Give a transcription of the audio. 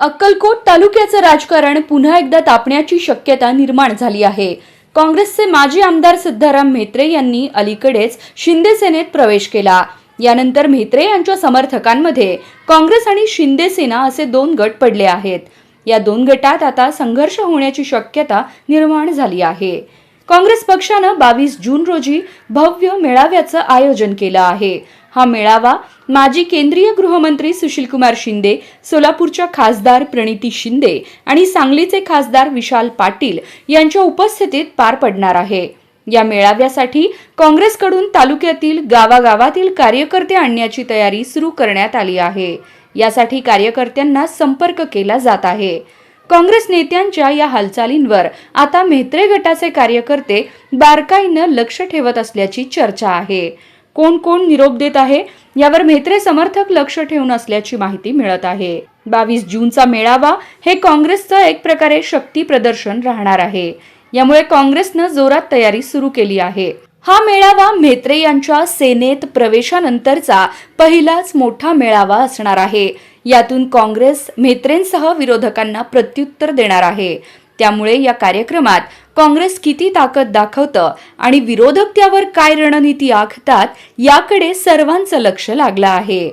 अक्कलकोट तालुक्याचं राजकारण पुन्हा एकदा तापण्याची शक्यता निर्माण झाली आहे. काँग्रेसचे माजी आमदार सिद्धाराम म्हेत्रे यांनी अलीकडेच शिंदे सेनेत प्रवेश केला. यानंतर म्हेत्रे यांच्या समर्थकांमध्ये काँग्रेस आणि शिंदे सेना असे दोन गट पडले आहेत. या दोन गटात आता संघर्ष होण्याची शक्यता निर्माण झाली आहे. काँग्रेस पक्षानं बावीस जून रोजी भव्य मेळाव्याचं आयोजन केलं आहे. हा मेळावा माजी केंद्रीय गृहमंत्री सुशीलकुमार शिंदे सोलापूरच्या खासदार प्रणिती शिंदे आणि सांगलीचे खासदार विशाल पाटील यांच्या उपस्थितीत पार पडणार आहे. या मेळाव्यासाठी काँग्रेसकडून तालुक्यातील गावागावातील कार्यकर्ते आणण्याची तयारी सुरू करण्यात आली आहे. यासाठी कार्यकर्त्यांना संपर्क केला जात आहे. काँग्रेस नेत्यांच्या या हालचालींवर आता म्हेत्रे गटाचे कार्यकर्ते बारकाईनं लक्ष ठेवत असल्याची चर्चा आहे. कोण कोण निरोप देत आहे? यावर म्हेत्रे समर्थक लक्ष ठेवून असल्याची माहिती मिळत आहे. बावीस जूनचा मेळावा हे काँग्रेसचं एक प्रकारे शक्ती प्रदर्शन राहणार आहे. यामुळे काँग्रेसनं जोरात तयारी सुरू केली आहे. हा मेळावा म्हेत्रे यांच्या सेनेत प्रवेशानंतरचा पहिलाच मोठा मेळावा असणार आहे. यातून काँग्रेस म्हेत्रेंसह विरोधकांना प्रत्युत्तर देणार आहे. त्यामुळे या कार्यक्रमात काँग्रेस किती ताकद दाखवतं आणि विरोधक त्यावर काय रणनीती आखतात याकडे सर्वांचं लक्ष लागलं आहे.